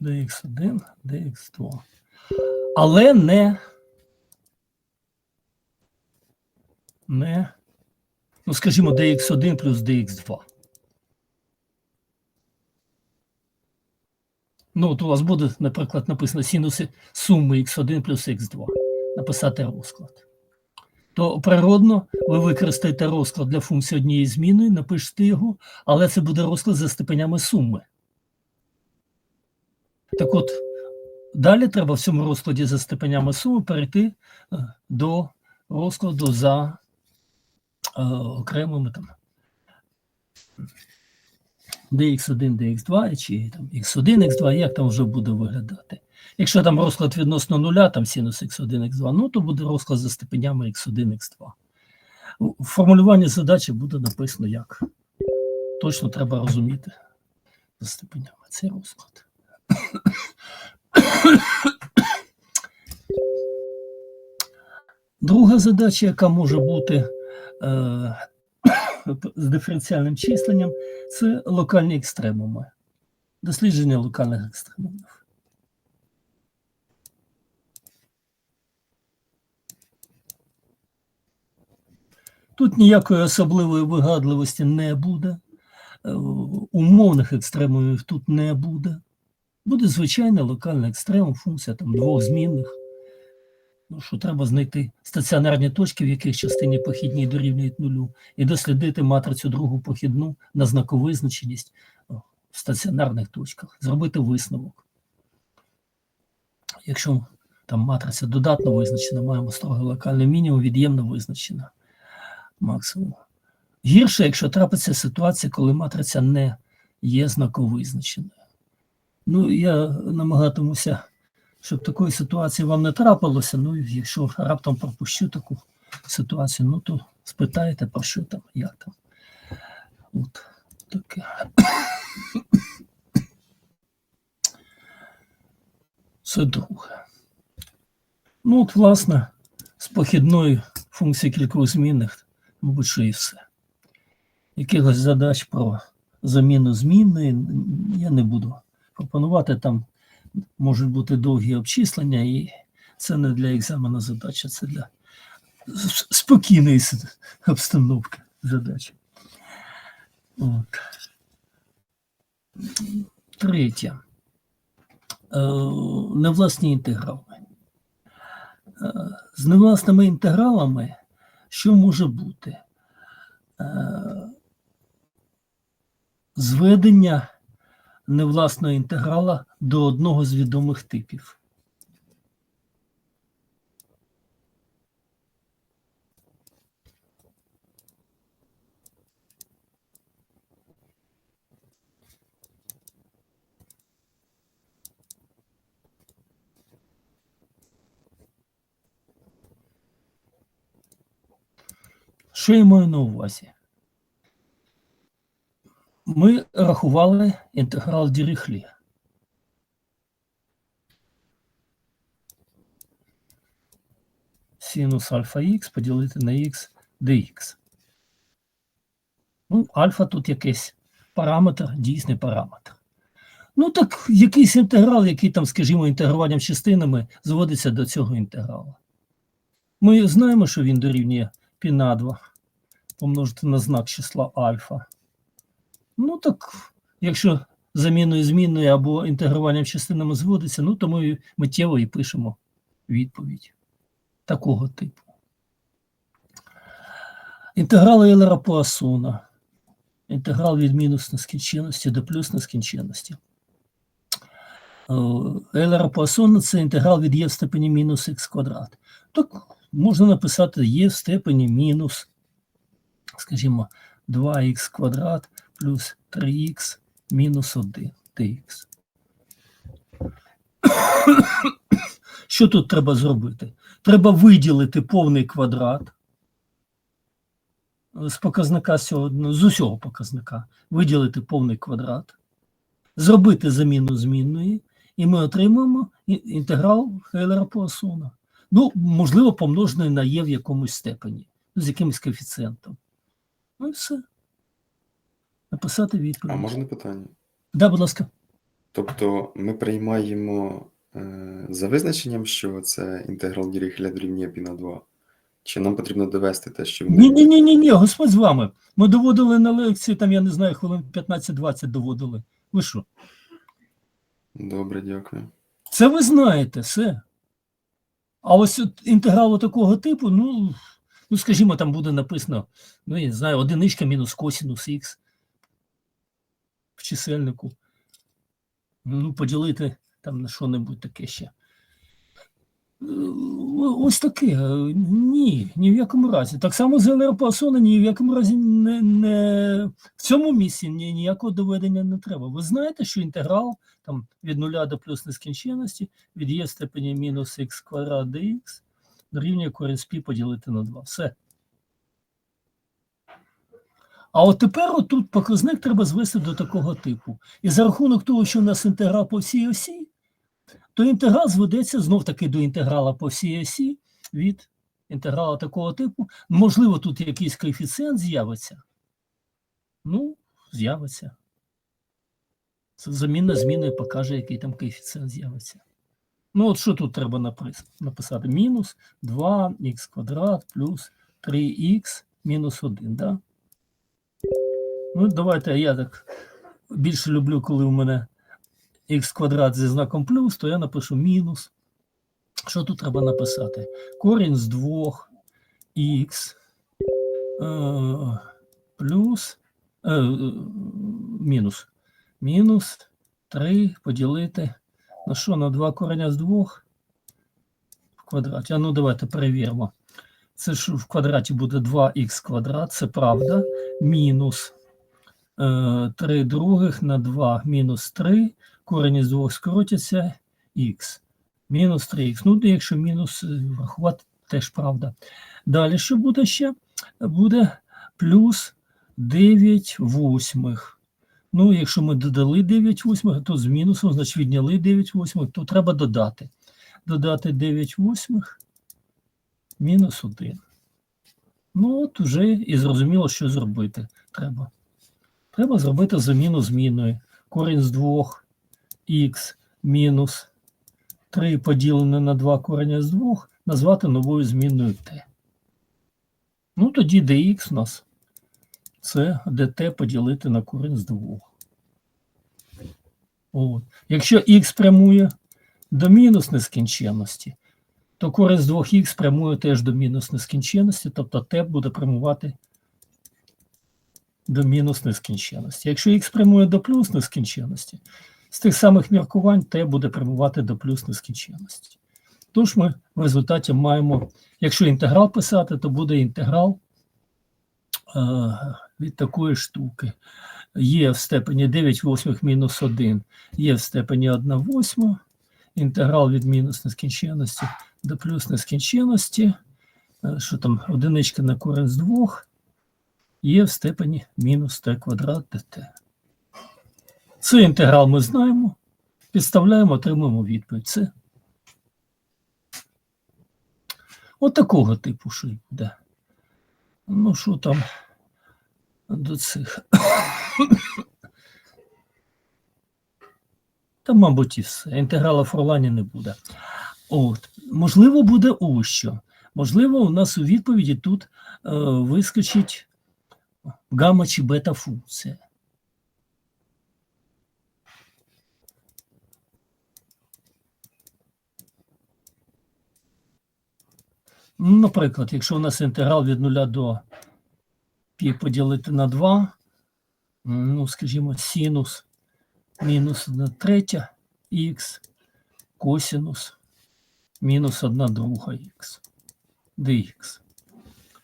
dx1, dx2. Але не. Не. Ну, скажімо, dx1 плюс dx2. Ну, от у вас буде, наприклад, написано синуси суми x1 плюс x2. Написати розклад. То природно ви використаєте розклад для функції однієї зміни, напишете його, але це буде розклад за степенями суми. Так от, далі треба в цьому розкладі за степенями суми перейти е, до розкладу за е, окремими там dx1, dx2 чи там x1, x2, як там вже буде виглядати. Якщо там розклад відносно нуля, там синус x1, x2, ну то буде розклад за степенями x1, x2. У формулюванні задачі буде написано як. Точно треба розуміти за степенями цей розклад. Друга задача, яка може бути е, з диференціальним численням, це локальні екстремуми. Дослідження локальних екстремумів. Тут ніякої особливої вигадливості не буде. Е, Умовних екстремумів тут не буде. Буде звичайна локальна екстремум, функція там двох змінних. Ну, що треба знайти стаціонарні точки, в яких частині похідні дорівнюють нулю, і дослідити матрицю другу похідну на знаковизначеність о, в стаціонарних точках, зробити висновок. Якщо там матриця додатно визначена, маємо строго локальний мінімум, від'ємно визначена максимум. Гірше, якщо трапиться ситуація, коли матриця не є знаковизначеною. Ну, я намагатимуся, щоб такої ситуації вам не трапилося. Ну, якщо раптом пропущу таку ситуацію, ну то спитаєте, про що там, як там. От таке. Це друге. Ну, от, власне, з похідної функції кількох змінних, мабуть, що і все. Якихось задач про заміну змінної я не буду пропонувати. Там можуть бути довгі обчислення, і це не для екзамену задача, це для спокійної обстановки задачі. От. Третє. Е, Невласні інтеграли. Е, З невласними інтегралами що може бути? Е, Зведення невласного інтеграла до одного з відомих типів. Що я маю на увазі? Ми рахували інтеграл Діріхлі. Синус альфа х поділити на х dx. Ну, альфа тут якийсь параметр, дійсний параметр. Ну, так якийсь інтеграл, який там, скажімо, інтегруванням частинами зводиться до цього інтегралу. Ми знаємо, що він дорівнює π на 2 помножити на знак числа альфа. Ну так, якщо заміною змінною або інтегруванням частинами зводиться, ну то ми миттєво і пишемо відповідь такого типу. Інтеграл Ейлера Пуассона. Інтеграл від мінус нескінченності до плюс нескінченності. Е, Ейлера Пуассона – це інтеграл від є в степені мінус х квадрат. Так можна написати є в степені мінус, скажімо, 2х квадрат плюс 3х мінус 1 dx. Що тут треба зробити? Треба виділити повний квадрат з показника цього, ну, з усього показника, виділити повний квадрат, зробити заміну змінної, і ми отримаємо інтеграл Хейлера Пуассона. Ну, можливо, помножений на є в якомусь степені, з якимось коефіцієнтом. Ну і все. Написати А можна питання? Да, будь ласка. Тобто ми приймаємо е, за визначенням, що це інтеграл Діріхеля дорівнює π на 2. Чи нам потрібно довести те, що Ні, ні, ні, ні, ні, Господь з вами. Ми доводили на лекції, там, я не знаю, хвилин 15-20 доводили. Ви що? Добре, дякую. Це ви знаєте, все. А ось от інтеграл такого типу, ну, ну, скажімо, там буде написано, ну, я не знаю, одиничка мінус косінус х чисельнику. Ну, поділити там на що-небудь таке ще. Е, Ось таке. е, Ні, ні в якому разі. Так само з ЛР Пуассона ні в якому разі не, не в цьому місці ні, ніякого доведення не треба. Ви знаєте, що інтеграл там від нуля до плюс нескінченності від є степені мінус х квадрат dx дорівнює корінь з пі поділити на 2. Все. А от тепер отут показник треба звести до такого типу. І за рахунок того, що у нас інтеграл по всій осі, то інтеграл зведеться знов таки до інтеграла по всій осі від інтеграла такого типу. Можливо, тут якийсь коефіцієнт з'явиться. Ну, з'явиться. Замінна зміною покаже, який там коефіцієнт з'явиться. Ну, от що тут треба написати? Мінус 2х квадрат плюс 3х мінус 1, да? Ну, давайте я так більше люблю, коли у мене х квадрат зі знаком плюс, то я напишу мінус. Що тут треба написати? Корінь з 2х е, плюс е, мінус. Мінус 3 поділити на що? На 2 кореня з 2 в квадраті. А ну давайте перевіримо. Це ж в квадраті буде 2х квадрат, це правда. Мінус 3 других на 2 мінус 3. Корень із 2 скоротяться х. Мінус 3х. Ну, якщо мінус е, врахувати, теж правда. Далі що буде ще? Буде плюс 9 восьмих. Ну, якщо ми додали 9 восьмих, то з мінусом, значить відняли 9 восьмих, то треба додати. Додати 9 восьмих мінус 1. Ну, от уже і зрозуміло, що зробити треба. Треба зробити заміну зміною. Корінь з 2х мінус 3 поділене на 2 кореня з 2 назвати новою змінною t. Ну, тоді dx у нас це dt поділити на корінь з 2. От. Якщо х прямує до мінус нескінченності, то корінь з 2х прямує теж до мінус нескінченності, тобто t буде прямувати до мінус нескінченності. Якщо х прямує до плюс нескінченності, з тих самих міркувань t буде прямувати до плюс нескінченності. Тож ми в результаті маємо, якщо інтеграл писати, то буде інтеграл е, від такої штуки. Є в степені 9 восьмих мінус 1, є в степені 1 восьма, інтеграл від мінус нескінченності до плюс нескінченності, е, що там одиничка на корінь з 2, є в степені мінус t квадрат dt. Цей інтеграл ми знаємо, підставляємо, отримуємо відповідь. Це от такого типу щось буде. Ну, що там до цих. Та, мабуть, і все. Інтеграла Форлані не буде. От. Можливо, буде ось що. Можливо, у нас у відповіді тут е, вискочить гамма чи бета функція. Ну, Наприклад, якщо у нас інтеграл від 0 до пі поділити на 2, ну, скажімо, синус мінус 1 третя х, косинус мінус 1 друга х, dx.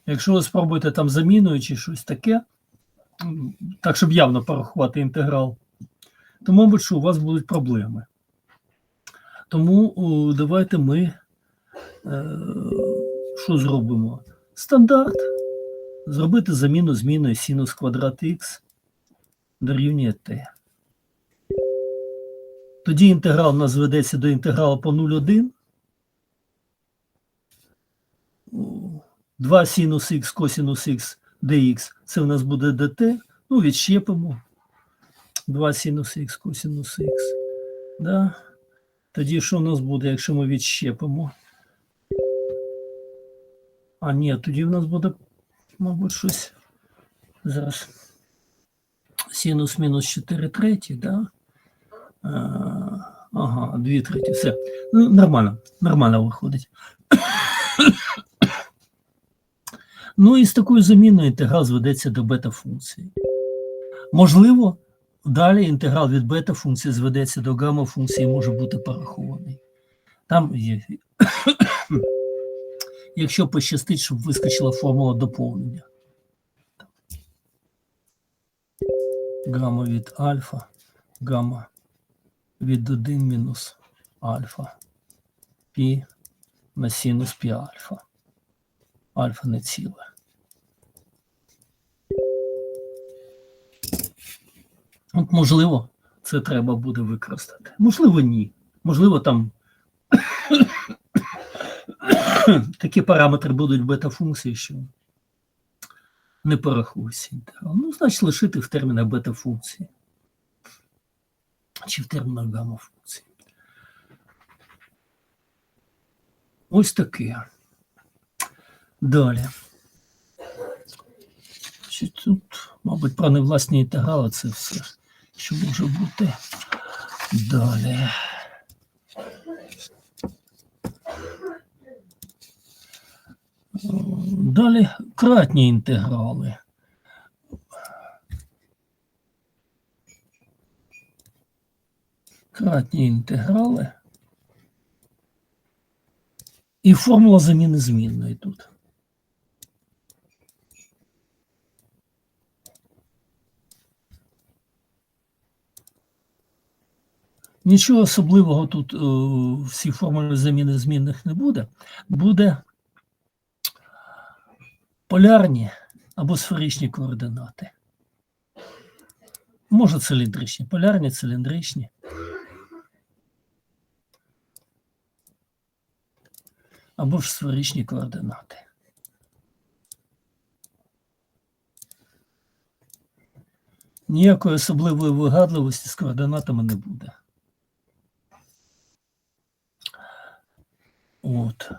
Якщо ви спробуєте там заміною чи щось таке, так, щоб явно порахувати інтеграл, то, мабуть, що у вас будуть проблеми. Тому давайте ми е, що зробимо? Стандарт. Зробити заміну зміною синус квадрат х дорівнює t. Тоді інтеграл у нас зведеться до інтегралу по 0,1. 2 синус х косинус х dx. Це у нас буде dt. Ну, відщепимо. 2 синус х косинус х Да? Тоді що в нас буде, якщо ми відщепимо? А, ні, тоді в нас буде, мабуть, щось. Зараз. Синус мінус 4 треті, да? А, ага, 2 треті, все. Ну, нормально, нормально виходить. Ну і з такою заміною інтеграл зведеться до бета-функції. Можливо, далі інтеграл від бета-функції зведеться до гамма-функції і може бути порахований. Там є, якщо пощастить, щоб вискочила формула доповнення. Гамма від альфа, гамма від 1 мінус альфа, пі на синус пі альфа. Альфа не ціле. От, можливо, це треба буде використати. Можливо, ні. Можливо, там такі параметри будуть бета-функції, що не порахується інтеграл. Ну, значить, лишити в термінах бета-функції. Чи в термінах гамма-функції. Ось таке. Далі. Чи тут, мабуть, про невласні інтеграли це все, що може бути. Далі. Далі кратні інтеграли. Кратні інтеграли. І формула заміни змінної тут. Нічого особливого тут е, в цій формулі заміни змінних не буде. Буде полярні або сферичні координати. Може циліндричні, полярні, циліндричні. Або ж сферичні координати. Ніякої особливої вигадливості з координатами не буде. От.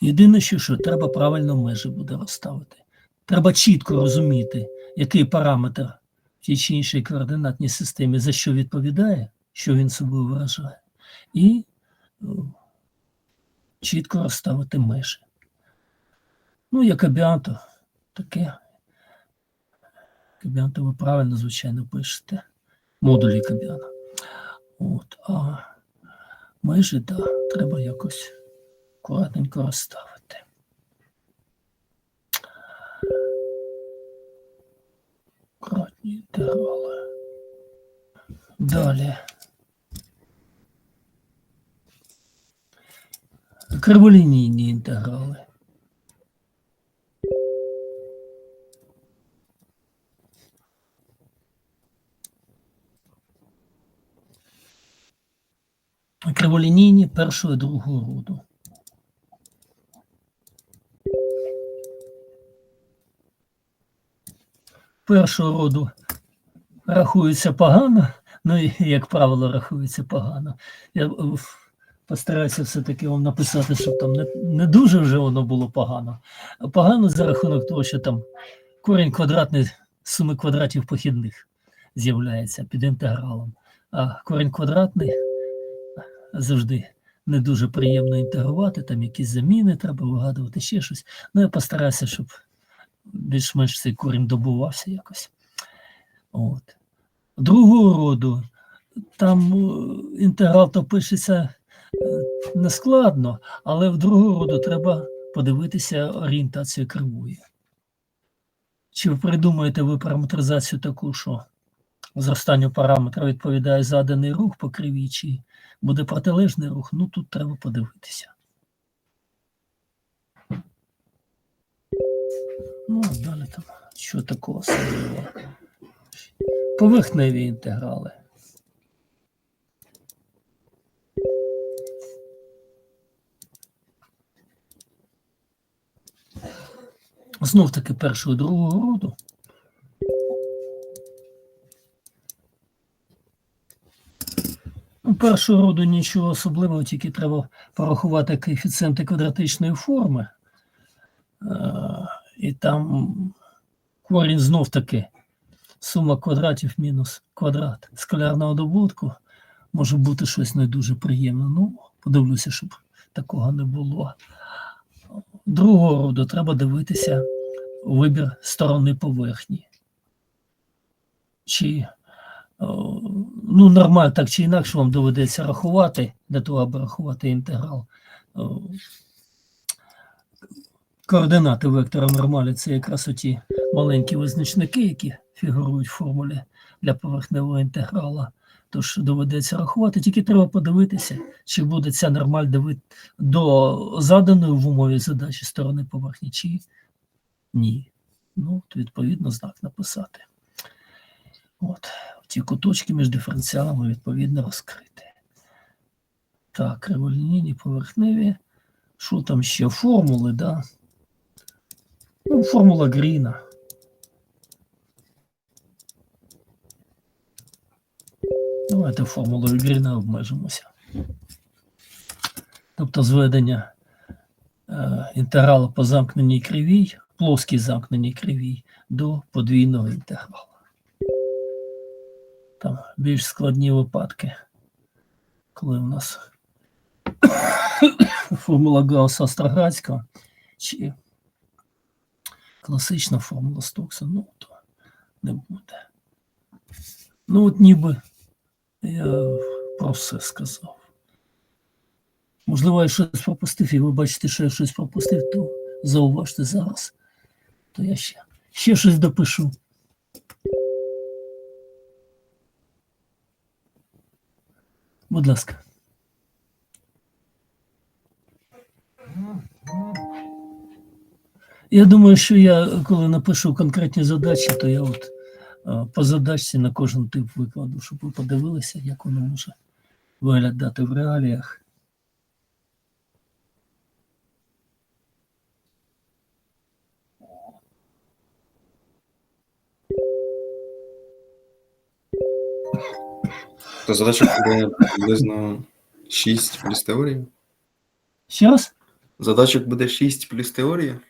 Єдине, що, що треба правильно межі буде розставити. Треба чітко розуміти, який параметр в тій чи іншій координатній системі за що відповідає, що він собою виражає, і е, чітко розставити межі. Ну, як абіанто, таке. Кабіанто ви правильно, звичайно, пишете. Модулі кабіана. От, а межі, так, да, треба якось акуратненько розставити. Кратні інтеграли. Далі. Криволінійні інтеграли. Криволінійні першого і другого роду. Першого роду рахується погано, ну і, як правило, рахується погано. Я е, постараюся все-таки вам написати, щоб там не, не дуже вже воно було погано. Погано за рахунок того, що там корінь квадратний суми квадратів похідних з'являється під інтегралом. А корінь квадратний завжди не дуже приємно інтегрувати, там якісь заміни треба вигадувати, ще щось. Ну, я постараюся, щоб більш-менш цей корінь добувався якось. От. Другого роду, там е, інтеграл то пишеться е, нескладно, але в другого роду треба подивитися орієнтацію кривої. Чи ви придумаєте ви параметризацію таку, що зростанню параметра відповідає заданий рух по кривій, чи буде протилежний рух? Ну тут треба подивитися. Ну, далі там, що такого особливого. Поверхневі інтеграли. Знов таки першого другого роду. Ну, першого роду нічого особливого, тільки треба порахувати коефіцієнти квадратичної форми. І там корінь знов таки сума квадратів мінус квадрат скалярного добутку. Може бути щось не дуже приємне. Ну, подивлюся, щоб такого не було. Другого роду треба дивитися вибір сторони поверхні. Чи ну, нормально, так чи інакше вам доведеться рахувати, для того, аби рахувати інтеграл. Координати вектора нормалі це якраз оті маленькі визначники, які фігурують в формулі для поверхневого інтеграла. Тож доведеться рахувати, тільки треба подивитися, чи буде ця нормаль до заданої в умові задачі сторони поверхні, чи ні. Ну, то відповідно знак написати. От, ті куточки між диференціалами відповідно розкрити. Так, криволінійні поверхневі. Що там ще? Формули, да? Ну, формула Гріна. Давайте формулою Гріна обмежимося. Тобто зведення е, інтегралу по замкненій кривій, плоскій замкненій кривій до подвійного інтегралу. Там більш складні випадки, коли у нас формула Гаусса Остроградського чи класична формула Стокса, ну то не буде. Ну, от ніби я про все сказав. Можливо, я щось пропустив, і ви бачите, що я щось пропустив, то зауважте зараз. То я ще, ще щось допишу. Будь ласка. Я думаю, що я, коли напишу конкретні задачі, то я от е, по задачці на кожен тип викладу, щоб ви подивилися, як воно може виглядати в реаліях. То задача буде приблизно 6 плюс теорія. Ще раз? Задачок буде 6 плюс теорія.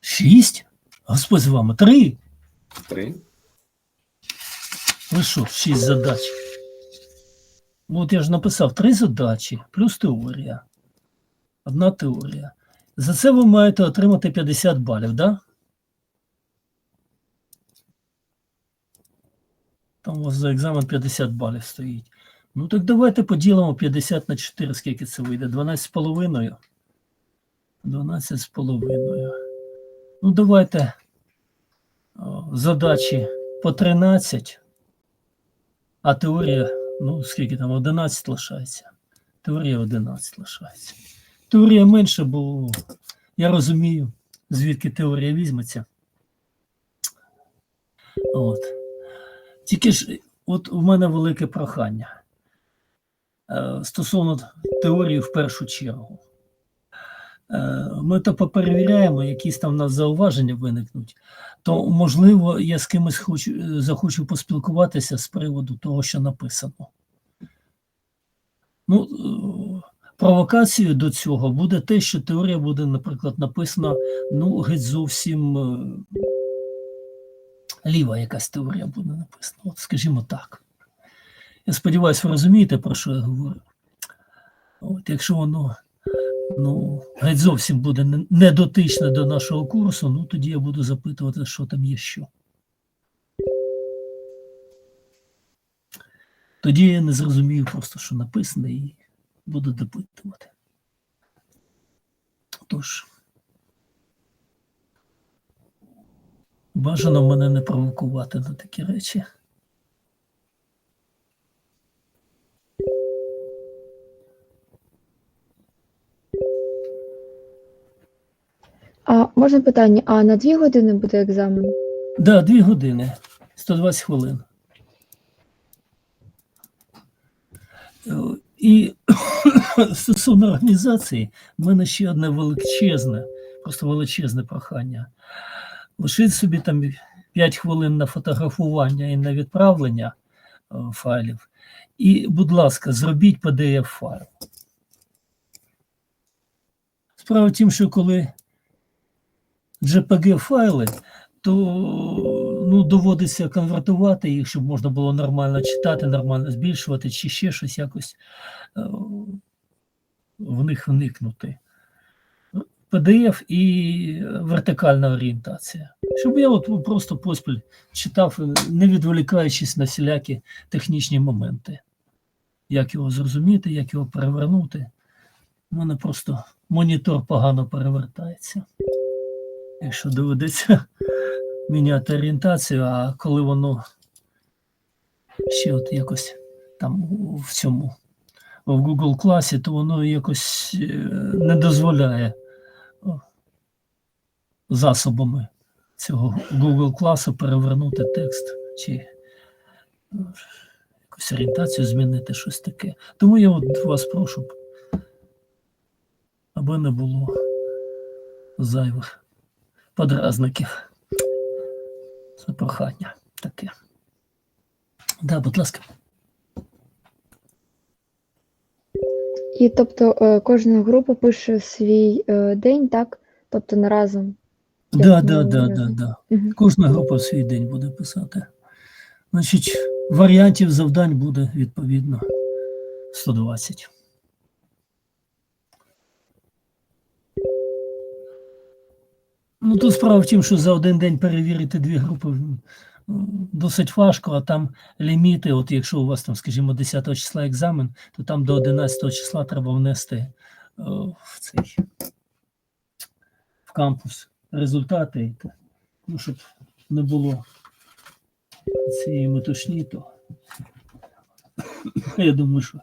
Шість? Господь з вами, три. 3. Ви що, шість задач? Ну, от я ж написав три задачі плюс теорія. Одна теорія. За це ви маєте отримати 50 балів, да? Там у вас за екзамен 50 балів стоїть. Ну так давайте поділимо 50 на 4, скільки це вийде? 12 з половиною. 12 з половиною. Ну, давайте задачі по 13, а теорія, ну, скільки там, 11 лишається. Теорія 11 лишається. Теорія менше, бо я розумію, звідки теорія візьметься. От. Тільки ж, от у мене велике прохання е, стосовно теорії в першу чергу. Е, Ми то поперевіряємо, якісь там у нас зауваження виникнуть, то можливо я з кимось хочу, захочу поспілкуватися з приводу того, що написано. Ну, е, провокацією до цього буде те, що теорія буде, наприклад, написана ну, геть зовсім е, ліва якась теорія буде написана. От, скажімо так. Я сподіваюся, ви розумієте, про що я говорю. От, якщо воно ну, геть зовсім буде не- не дотичне до нашого курсу, ну тоді я буду запитувати, що там є що. Тоді я не зрозумію просто, що написано, і буду допитувати. Тож, бажано мене не провокувати на такі речі. Можна питання, а на дві години буде екзамен? Да, дві години, 120 хвилин. Е, І стосовно організації, в мене ще одне величезне, просто величезне прохання. Лишіть собі там 5 хвилин на фотографування і на відправлення файлів. І, будь ласка, зробіть PDF файл. Справа в тім, що коли JPG файли, то ну, доводиться конвертувати їх, щоб можна було нормально читати, нормально збільшувати, чи ще щось якось е, в них вникнути. PDF і вертикальна орієнтація. Щоб я от просто поспіль читав, не відволікаючись на всілякі технічні моменти. Як його зрозуміти, як його перевернути. У мене просто монітор погано перевертається. Якщо доведеться міняти орієнтацію, а коли воно ще от якось там в цьому в Google класі, то воно якось е, не дозволяє засобами цього Google класу перевернути текст чи ну, якусь орієнтацію змінити, щось таке. Тому я от вас прошу, аби не було зайвих подразників. Це прохання таке. Да, будь ласка. І тобто е, кожна група пише свій е, день, так? Тобто не разом. Да, Як да, да, да, да. Мгм. Кожна група свій день буде писати. Значить, варіантів завдань буде відповідно 120. Ну, тут справа в тім, що за один день перевірити дві групи досить важко, а там ліміти, от якщо у вас там, скажімо, 10 числа екзамен, то там до 11 числа треба внести е, в цей в кампус результати, ну, щоб не було цієї метушні, то я думаю, що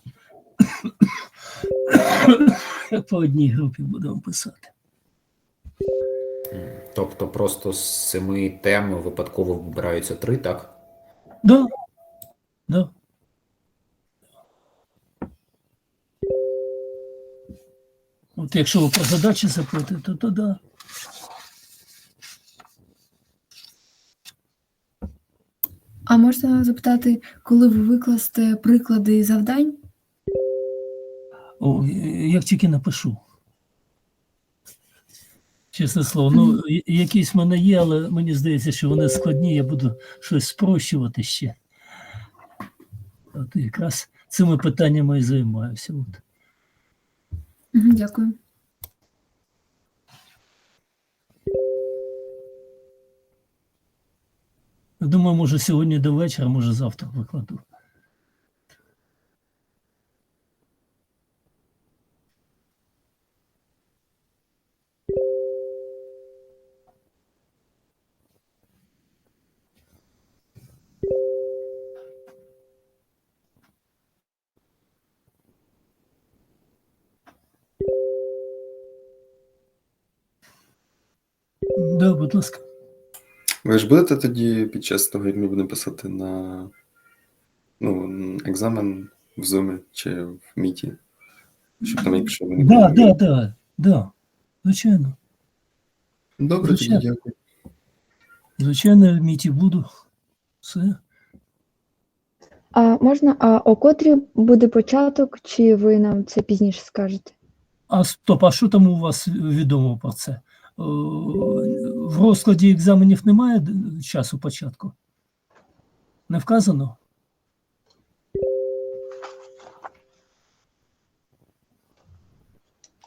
по одній групі будемо писати. Тобто просто з семи тем випадково вибираються три, так? Да. Да. От якщо ви про задачі запитуєте, то, то да. А можна запитати, коли ви викласте приклади завдань? О, як тільки напишу. Чесне слово, ну якісь в мене є, але мені здається, що вони складні, я буду щось спрощувати ще. От якраз цими питаннями і займаюся. От. Дякую. Думаю, може сьогодні до вечора, може завтра викладу. Ласка. Ви ж будете тоді під час того, як ми будемо писати на ну, екзамен в Zoom чи в Міті? Щоб там, якщо ви не Да, да, да, да. Звичайно. Добре, тоді Звичайно. дякую. Звичайно, в міті буду. Все. А можна, а о котрій буде початок, чи ви нам це пізніше скажете? А стоп, а що там у вас відомо про це? Е, В розкладі екзаменів немає часу початку? Не вказано?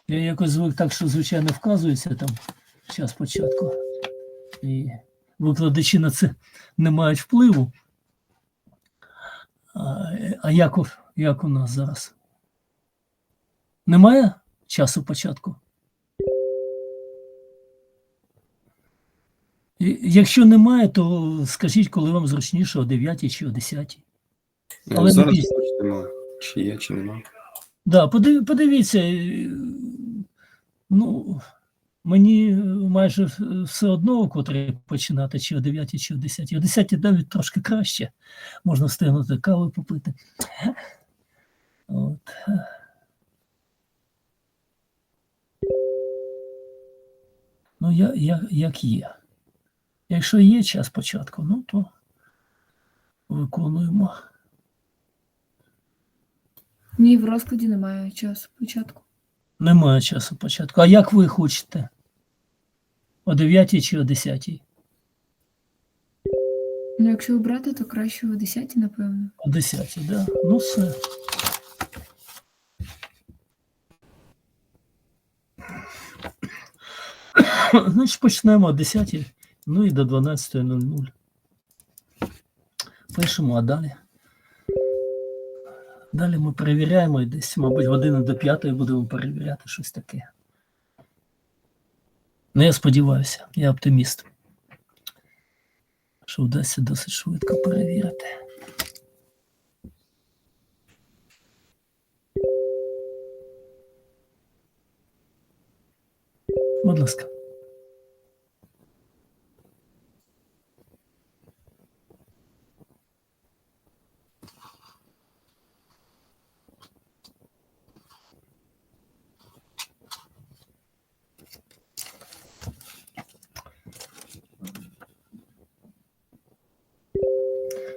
Я якось звик так, що звичайно вказується там час початку. І викладачі на це не мають впливу. А, як, як у нас зараз? Немає часу початку? Якщо немає, то скажіть, коли вам зручніше, о 9 чи о 10. Ну, Але зараз точно, чи є, чи нема. Да, подив, подивіться, е, ну, мені майже все одно, котрі починати, чи о 9, чи о 10. О 10 навіть трошки краще. Можна встигнути каву попити. От. Ну, я, я, як є. Якщо є час початку, ну то виконуємо. Ні, в розкладі немає часу початку. Немає часу початку. А як ви хочете? О 9 чи о 10? Ну, якщо обрати, то краще о 10, напевно. О 10, так? Да? Ну все. Значить, почнемо о 10, ну і до 12.00. Пишемо, а далі. Далі ми перевіряємо і десь, мабуть, години до 5 будемо перевіряти щось таке. Ну, я сподіваюся, я оптиміст. Що вдасться досить швидко перевірити. Будь ласка.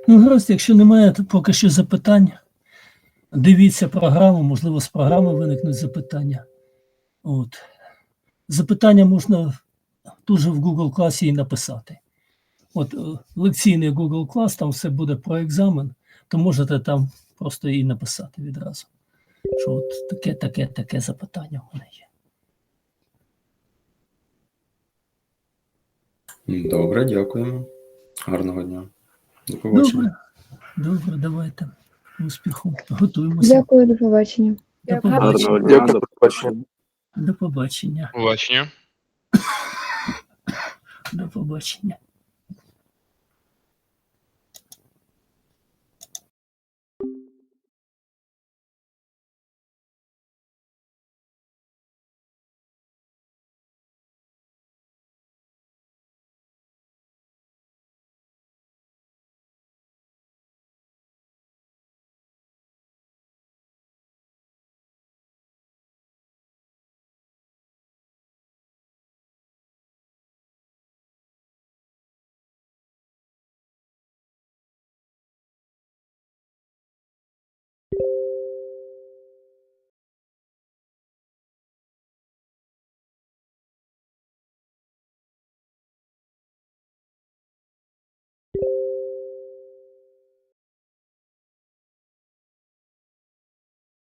Ну, гаразд, якщо немає поки що запитань, дивіться програму, можливо, з програми виникнуть запитання. От. Запитання можна тут же в Google класі і написати. От е, лекційний Google клас, там все буде про екзамен, то можете там просто і написати відразу. Що от таке, таке, таке запитання в мене є. Добре, дякуємо. Гарного дня. До побачення. Добре, добре, давайте. Успіху. Готуємося. Дякую, до побачення. До побачення. Дякую. до побачення. До побачення. Побачення. До побачення.